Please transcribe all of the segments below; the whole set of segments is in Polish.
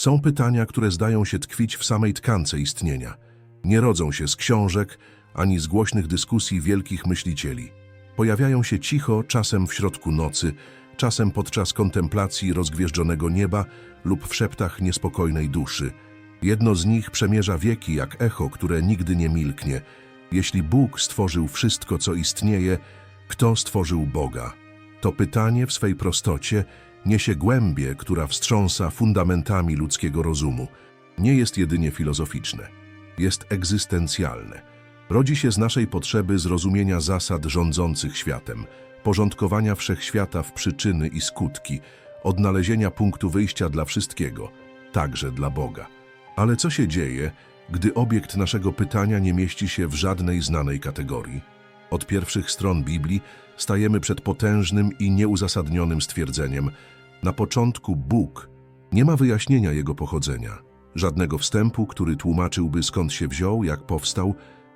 Są pytania, które zdają się tkwić w samej tkance istnienia. Nie rodzą się z książek, ani z głośnych dyskusji wielkich myślicieli. Pojawiają się cicho, czasem w środku nocy, czasem podczas kontemplacji rozgwieżdżonego nieba lub w szeptach niespokojnej duszy. Jedno z nich przemierza wieki jak echo, które nigdy nie milknie. Jeśli Bóg stworzył wszystko, co istnieje, kto stworzył Boga? To pytanie w swej prostocie niesie głębię, która wstrząsa fundamentami ludzkiego rozumu. Nie jest jedynie filozoficzne, jest egzystencjalne. Rodzi się z naszej potrzeby zrozumienia zasad rządzących światem, porządkowania wszechświata w przyczyny i skutki, odnalezienia punktu wyjścia dla wszystkiego, także dla Boga. Ale co się dzieje, gdy obiekt naszego pytania nie mieści się w żadnej znanej kategorii? Od pierwszych stron Biblii stajemy przed potężnym i nieuzasadnionym stwierdzeniem. Na początku Bóg nie ma wyjaśnienia jego pochodzenia, żadnego wstępu, który tłumaczyłby skąd się wziął, jak powstał,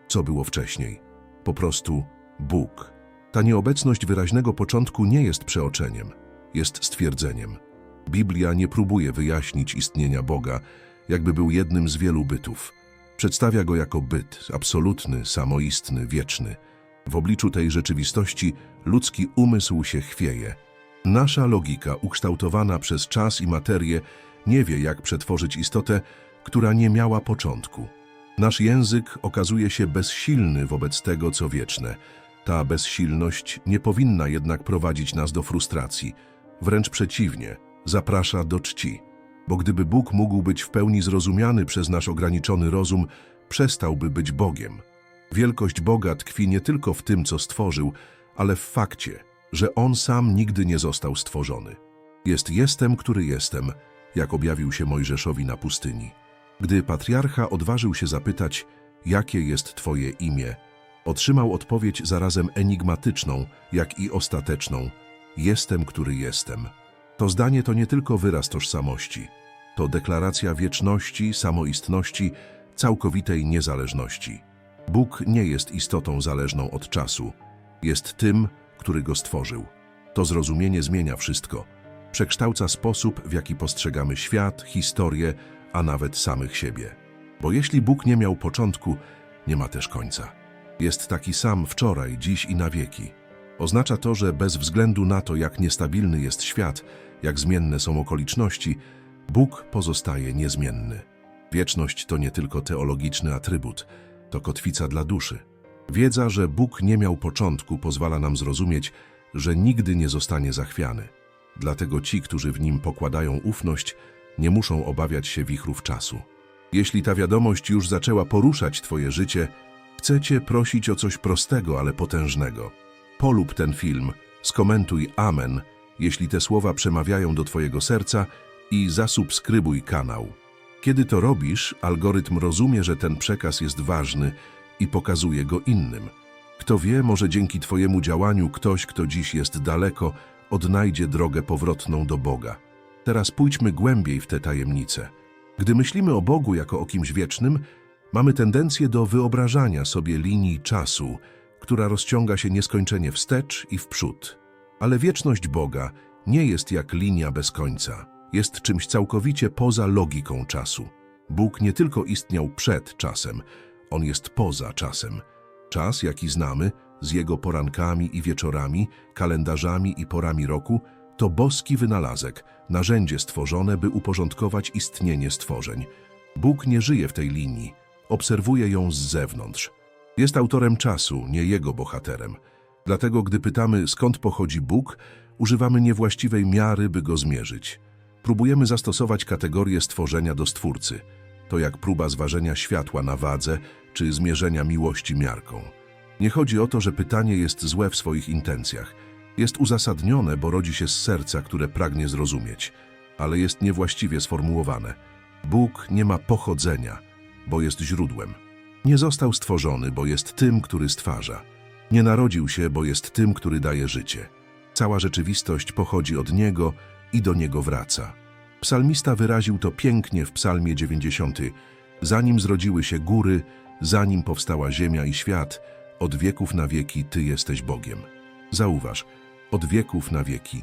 co było wcześniej. Po prostu Bóg. Ta nieobecność wyraźnego początku nie jest przeoczeniem, jest stwierdzeniem. Biblia nie próbuje wyjaśnić istnienia Boga, jakby był jednym z wielu bytów. Przedstawia go jako byt, absolutny, samoistny, wieczny. W obliczu tej rzeczywistości ludzki umysł się chwieje. Nasza logika, ukształtowana przez czas i materię, nie wie, jak przetworzyć istotę, która nie miała początku. Nasz język okazuje się bezsilny wobec tego, co wieczne. Ta bezsilność nie powinna jednak prowadzić nas do frustracji. Wręcz przeciwnie, zaprasza do czci. Bo gdyby Bóg mógł być w pełni zrozumiany przez nasz ograniczony rozum, przestałby być Bogiem. Wielkość Boga tkwi nie tylko w tym, co stworzył, ale w fakcie, że On sam nigdy nie został stworzony. Jest jestem, który jestem, jak objawił się Mojżeszowi na pustyni. Gdy patriarcha odważył się zapytać, jakie jest Twoje imię, otrzymał odpowiedź zarazem enigmatyczną, jak i ostateczną. Jestem, który jestem. To zdanie to nie tylko wyraz tożsamości, to deklaracja wieczności, samoistności, całkowitej niezależności. Bóg nie jest istotą zależną od czasu, jest tym, który go stworzył. To zrozumienie zmienia wszystko. Przekształca sposób, w jaki postrzegamy świat, historię, a nawet samych siebie. Bo jeśli Bóg nie miał początku, nie ma też końca. Jest taki sam wczoraj, dziś i na wieki. Oznacza to, że bez względu na to, jak niestabilny jest świat, jak zmienne są okoliczności, Bóg pozostaje niezmienny. Wieczność to nie tylko teologiczny atrybut, to kotwica dla duszy. Wiedza, że Bóg nie miał początku, pozwala nam zrozumieć, że nigdy nie zostanie zachwiany. Dlatego ci, którzy w nim pokładają ufność, nie muszą obawiać się wichrów czasu. Jeśli ta wiadomość już zaczęła poruszać Twoje życie, chcę Cię prosić o coś prostego, ale potężnego. Polub ten film, skomentuj Amen, jeśli te słowa przemawiają do Twojego serca i zasubskrybuj kanał. Kiedy to robisz, algorytm rozumie, że ten przekaz jest ważny i pokazuje go innym. Kto wie, może dzięki Twojemu działaniu ktoś, kto dziś jest daleko, odnajdzie drogę powrotną do Boga. Teraz pójdźmy głębiej w te tajemnice. Gdy myślimy o Bogu jako o kimś wiecznym, mamy tendencję do wyobrażania sobie linii czasu, która rozciąga się nieskończenie wstecz i w przód. Ale wieczność Boga nie jest jak linia bez końca. Jest czymś całkowicie poza logiką czasu. Bóg nie tylko istniał przed czasem, On jest poza czasem. Czas, jaki znamy, z Jego porankami i wieczorami, kalendarzami i porami roku, to boski wynalazek, narzędzie stworzone, by uporządkować istnienie stworzeń. Bóg nie żyje w tej linii, obserwuje ją z zewnątrz. Jest autorem czasu, nie jego bohaterem. Dlatego, gdy pytamy, skąd pochodzi Bóg, używamy niewłaściwej miary, by go zmierzyć. Próbujemy zastosować kategorię stworzenia do Stwórcy. To jak próba zważenia światła na wadze, czy zmierzenia miłości miarką. Nie chodzi o to, że pytanie jest złe w swoich intencjach. Jest uzasadnione, bo rodzi się z serca, które pragnie zrozumieć, ale jest niewłaściwie sformułowane. Bóg nie ma pochodzenia, bo jest źródłem. Nie został stworzony, bo jest tym, który stwarza. Nie narodził się, bo jest tym, który daje życie. Cała rzeczywistość pochodzi od Niego i do Niego wraca. Psalmista wyraził to pięknie w psalmie 90. Zanim zrodziły się góry, zanim powstała ziemia i świat, od wieków na wieki Ty jesteś Bogiem. Zauważ, od wieków na wieki.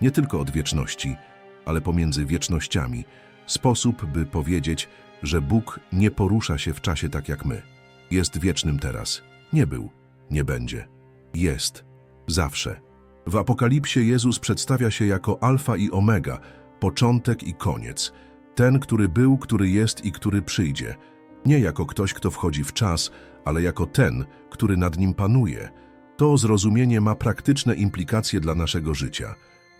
Nie tylko od wieczności, ale pomiędzy wiecznościami Sposób, by powiedzieć, że Bóg nie porusza się w czasie tak jak my. Jest wiecznym teraz. Nie był, nie będzie. Jest. Zawsze. W Apokalipsie Jezus przedstawia się jako Alfa i Omega, początek i koniec. Ten, który był, który jest i który przyjdzie. Nie jako ktoś, kto wchodzi w czas, ale jako ten, który nad nim panuje. To zrozumienie ma praktyczne implikacje dla naszego życia.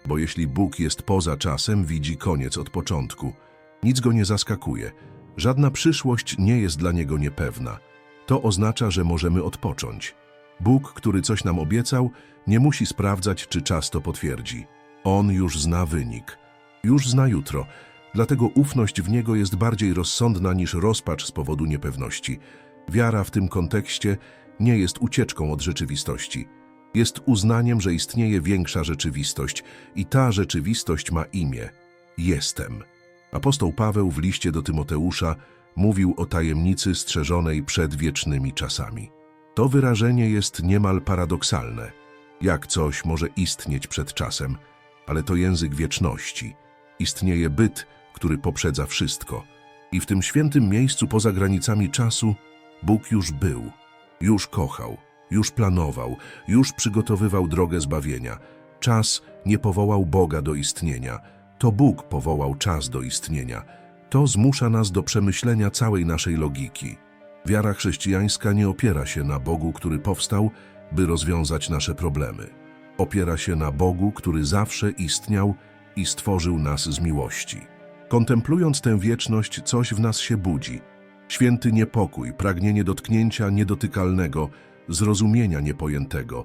Bo jeśli Bóg jest poza czasem, widzi koniec od początku. Nic go nie zaskakuje. Żadna przyszłość nie jest dla niego niepewna. To oznacza, że możemy odpocząć. Bóg, który coś nam obiecał, nie musi sprawdzać, czy czas to potwierdzi. On już zna wynik. Już zna jutro. Dlatego ufność w Niego jest bardziej rozsądna niż rozpacz z powodu niepewności. Wiara w tym kontekście nie jest ucieczką od rzeczywistości. Jest uznaniem, że istnieje większa rzeczywistość i ta rzeczywistość ma imię. Jestem. Apostoł Paweł w liście do Tymoteusza mówił o tajemnicy strzeżonej przed wiecznymi czasami. To wyrażenie jest niemal paradoksalne. Jak coś może istnieć przed czasem, ale to język wieczności. Istnieje byt, który poprzedza wszystko. I w tym świętym miejscu poza granicami czasu Bóg już był, już kochał, już planował, już przygotowywał drogę zbawienia. Czas nie powołał Boga do istnienia, to Bóg powołał czas do istnienia. To zmusza nas do przemyślenia całej naszej logiki. Wiara chrześcijańska nie opiera się na Bogu, który powstał, by rozwiązać nasze problemy. Opiera się na Bogu, który zawsze istniał i stworzył nas z miłości. Kontemplując tę wieczność, coś w nas się budzi. Święty niepokój, pragnienie dotknięcia niedotykalnego, zrozumienia niepojętego.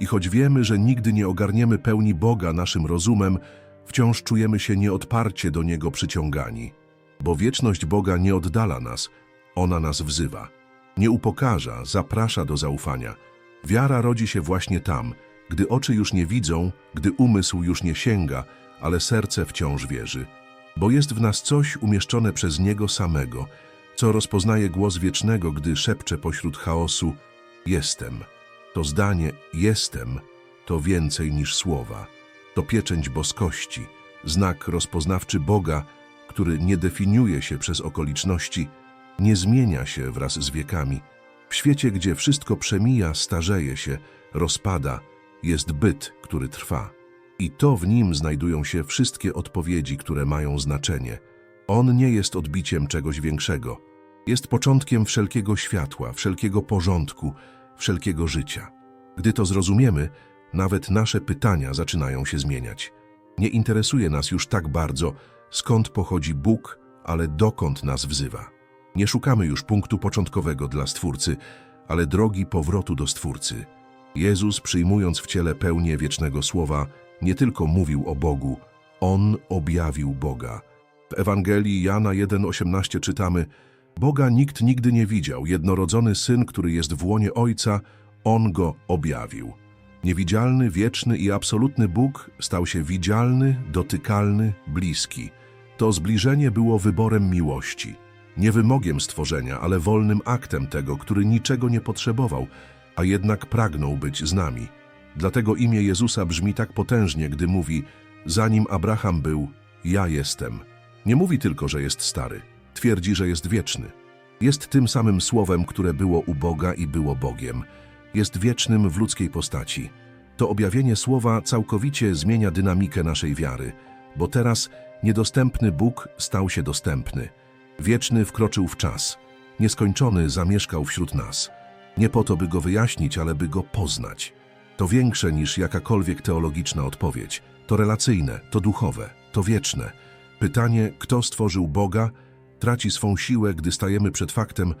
I choć wiemy, że nigdy nie ogarniemy pełni Boga naszym rozumem, wciąż czujemy się nieodparcie do Niego przyciągani. Bo wieczność Boga nie oddala nas, ona nas wzywa. Nie upokarza, zaprasza do zaufania. Wiara rodzi się właśnie tam, gdy oczy już nie widzą, gdy umysł już nie sięga, ale serce wciąż wierzy. Bo jest w nas coś umieszczone przez Niego samego, co rozpoznaje głos wiecznego, gdy szepcze pośród chaosu Jestem. To zdanie Jestem to więcej niż słowa. To pieczęć boskości, znak rozpoznawczy Boga, który nie definiuje się przez okoliczności, nie zmienia się wraz z wiekami. W świecie, gdzie wszystko przemija, starzeje się, rozpada, jest byt, który trwa. I to w nim znajdują się wszystkie odpowiedzi, które mają znaczenie. On nie jest odbiciem czegoś większego. Jest początkiem wszelkiego światła, wszelkiego porządku, wszelkiego życia. Gdy to zrozumiemy, nawet nasze pytania zaczynają się zmieniać. Nie interesuje nas już tak bardzo, skąd pochodzi Bóg, ale dokąd nas wzywa. Nie szukamy już punktu początkowego dla Stwórcy, ale drogi powrotu do Stwórcy. Jezus, przyjmując w ciele pełnię wiecznego słowa, nie tylko mówił o Bogu, On objawił Boga. W Ewangelii Jana 1,18 czytamy Boga nikt nigdy nie widział, jednorodzony Syn, który jest w łonie Ojca, On go objawił. Niewidzialny, wieczny i absolutny Bóg stał się widzialny, dotykalny, bliski. To zbliżenie było wyborem miłości. Nie wymogiem stworzenia, ale wolnym aktem tego, który niczego nie potrzebował, a jednak pragnął być z nami. Dlatego imię Jezusa brzmi tak potężnie, gdy mówi, zanim Abraham był, ja jestem. Nie mówi tylko, że jest stary, twierdzi, że jest wieczny. Jest tym samym słowem, które było u Boga i było Bogiem. Jest wiecznym w ludzkiej postaci. To objawienie słowa całkowicie zmienia dynamikę naszej wiary, bo teraz niedostępny Bóg stał się dostępny. Wieczny wkroczył w czas. Nieskończony zamieszkał wśród nas. Nie po to, by go wyjaśnić, ale by go poznać. To większe niż jakakolwiek teologiczna odpowiedź. To relacyjne, to duchowe, to wieczne. Pytanie, kto stworzył Boga, traci swą siłę, gdy stajemy przed faktem,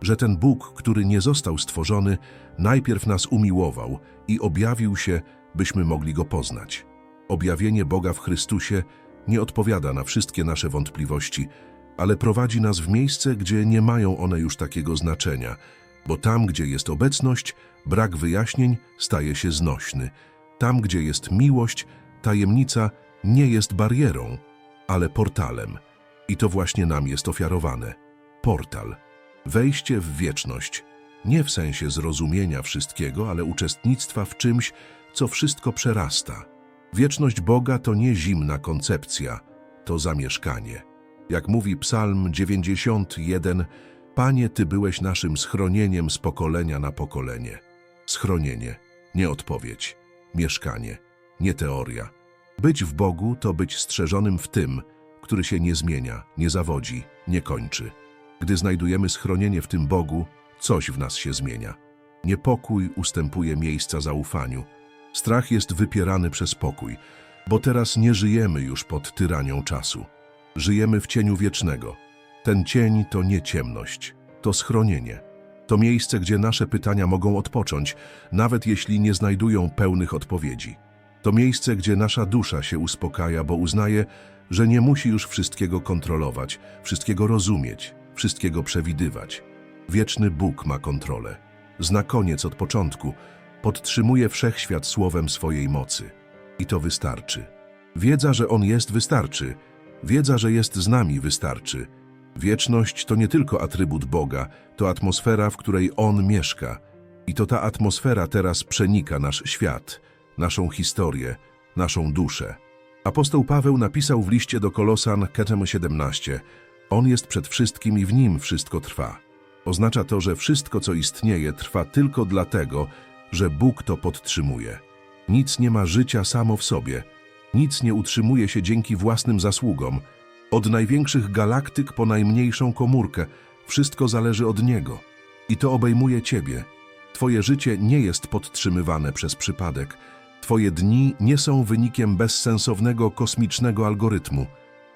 że ten Bóg, który nie został stworzony, najpierw nas umiłował i objawił się, byśmy mogli go poznać. Objawienie Boga w Chrystusie nie odpowiada na wszystkie nasze wątpliwości, ale prowadzi nas w miejsce, gdzie nie mają one już takiego znaczenia, bo tam, gdzie jest obecność, brak wyjaśnień staje się znośny. Tam, gdzie jest miłość, tajemnica nie jest barierą, ale portalem. I to właśnie nam jest ofiarowane. Portal. Wejście w wieczność. Nie w sensie zrozumienia wszystkiego, ale uczestnictwa w czymś, co wszystko przerasta. Wieczność Boga to nie zimna koncepcja, to zamieszkanie. Jak mówi Psalm 91, Panie, Ty byłeś naszym schronieniem z pokolenia na pokolenie. Schronienie, nie odpowiedź, mieszkanie, nie teoria. Być w Bogu to być strzeżonym w tym, który się nie zmienia, nie zawodzi, nie kończy. Gdy znajdujemy schronienie w tym Bogu, coś w nas się zmienia. Niepokój ustępuje miejsca zaufaniu. Strach jest wypierany przez pokój, bo teraz nie żyjemy już pod tyranią czasu. Żyjemy w cieniu wiecznego. Ten cień to nie ciemność, to schronienie. To miejsce, gdzie nasze pytania mogą odpocząć, nawet jeśli nie znajdują pełnych odpowiedzi. To miejsce, gdzie nasza dusza się uspokaja, bo uznaje, że nie musi już wszystkiego kontrolować, wszystkiego rozumieć, wszystkiego przewidywać. Wieczny Bóg ma kontrolę. Zna koniec od początku, podtrzymuje wszechświat słowem swojej mocy. I to wystarczy. Wiedza, że On jest, wystarczy. Wiedza, że jest z nami, wystarczy. Wieczność to nie tylko atrybut Boga, to atmosfera, w której On mieszka. I to ta atmosfera teraz przenika nasz świat, naszą historię, naszą duszę. Apostoł Paweł napisał w liście do Kolosan Ketem 17 On jest przed wszystkim i w Nim wszystko trwa. Oznacza to, że wszystko, co istnieje, trwa tylko dlatego, że Bóg to podtrzymuje. Nic nie ma życia samo w sobie. Nic nie utrzymuje się dzięki własnym zasługom. Od największych galaktyk po najmniejszą komórkę, wszystko zależy od Niego. I to obejmuje Ciebie. Twoje życie nie jest podtrzymywane przez przypadek. Twoje dni nie są wynikiem bezsensownego kosmicznego algorytmu.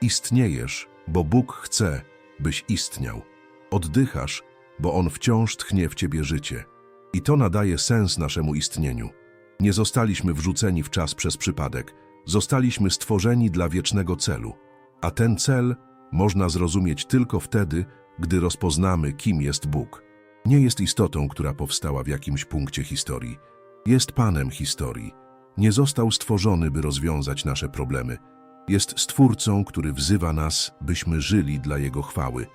Istniejesz, bo Bóg chce, byś istniał. Oddychasz, bo On wciąż tchnie w Ciebie życie. I to nadaje sens naszemu istnieniu. Nie zostaliśmy wrzuceni w czas przez przypadek, zostaliśmy stworzeni dla wiecznego celu. A ten cel można zrozumieć tylko wtedy, gdy rozpoznamy, kim jest Bóg. Nie jest istotą, która powstała w jakimś punkcie historii. Jest Panem historii. Nie został stworzony, by rozwiązać nasze problemy. Jest Stwórcą, który wzywa nas, byśmy żyli dla Jego chwały.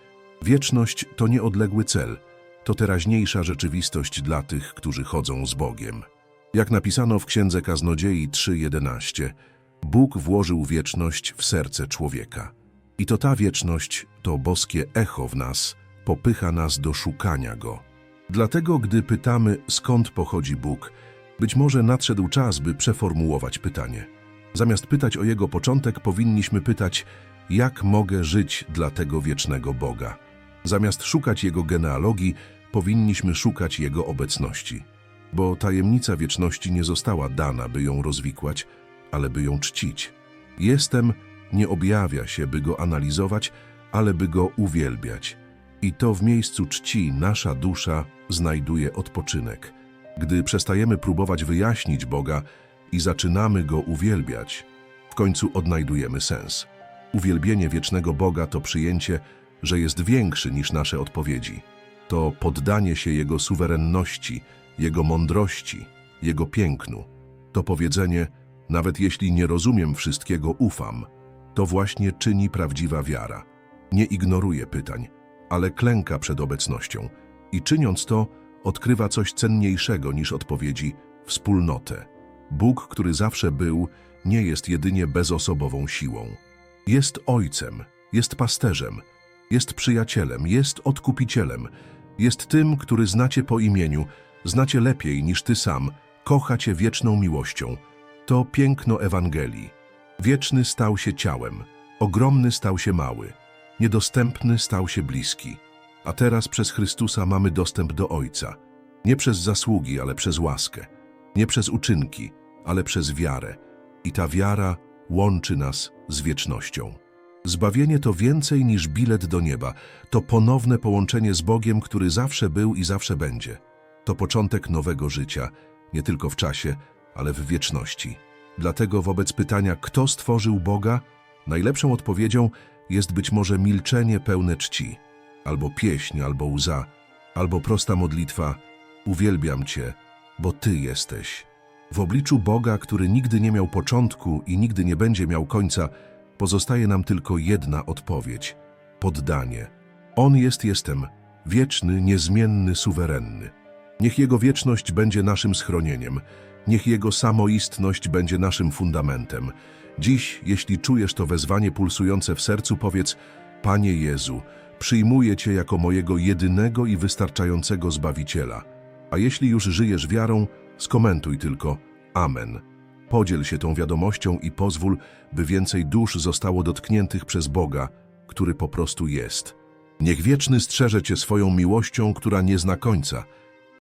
Wieczność to nieodległy cel, to teraźniejsza rzeczywistość dla tych, którzy chodzą z Bogiem. Jak napisano w Księdze Kaznodziei 3.11, Bóg włożył wieczność w serce człowieka. I to ta wieczność, to boskie echo w nas, popycha nas do szukania Go. Dlatego, gdy pytamy, skąd pochodzi Bóg, być może nadszedł czas, by przeformułować pytanie. Zamiast pytać o Jego początek, powinniśmy pytać, jak mogę żyć dla tego wiecznego Boga. Zamiast szukać Jego genealogii, powinniśmy szukać Jego obecności. Bo tajemnica wieczności nie została dana, by ją rozwikłać, ale by ją czcić. Jestem nie objawia się, by Go analizować, ale by Go uwielbiać. I to w miejscu czci nasza dusza znajduje odpoczynek. Gdy przestajemy próbować wyjaśnić Boga i zaczynamy Go uwielbiać, w końcu odnajdujemy sens. Uwielbienie wiecznego Boga to przyjęcie, że jest większy niż nasze odpowiedzi. To poddanie się Jego suwerenności, Jego mądrości, Jego pięknu. To powiedzenie, nawet jeśli nie rozumiem wszystkiego, ufam. To właśnie czyni prawdziwa wiara. Nie ignoruje pytań, ale klęka przed obecnością i czyniąc to, odkrywa coś cenniejszego niż odpowiedzi wspólnotę. Bóg, który zawsze był, nie jest jedynie bezosobową siłą. Jest ojcem, jest pasterzem, jest przyjacielem, jest odkupicielem, jest tym, który znacie po imieniu, znacie lepiej niż ty sam, kocha cię wieczną miłością. To piękno Ewangelii. Wieczny stał się ciałem, ogromny stał się mały, niedostępny stał się bliski. A teraz przez Chrystusa mamy dostęp do Ojca. Nie przez zasługi, ale przez łaskę. Nie przez uczynki, ale przez wiarę. I ta wiara łączy nas z wiecznością. Zbawienie to więcej niż bilet do nieba. To ponowne połączenie z Bogiem, który zawsze był i zawsze będzie. To początek nowego życia, nie tylko w czasie, ale w wieczności. Dlatego wobec pytania, kto stworzył Boga, najlepszą odpowiedzią jest być może milczenie pełne czci, albo pieśń, albo łza, albo prosta modlitwa Uwielbiam Cię, bo Ty jesteś. W obliczu Boga, który nigdy nie miał początku i nigdy nie będzie miał końca, pozostaje nam tylko jedna odpowiedź – poddanie. On jest jestem, wieczny, niezmienny, suwerenny. Niech Jego wieczność będzie naszym schronieniem, niech Jego samoistność będzie naszym fundamentem. Dziś, jeśli czujesz to wezwanie pulsujące w sercu, powiedz Panie Jezu, przyjmuję Cię jako mojego jedynego i wystarczającego Zbawiciela. A jeśli już żyjesz wiarą, skomentuj tylko Amen. Podziel się tą wiadomością i pozwól, by więcej dusz zostało dotkniętych przez Boga, który po prostu jest. Niech wieczny strzeże Cię swoją miłością, która nie zna końca –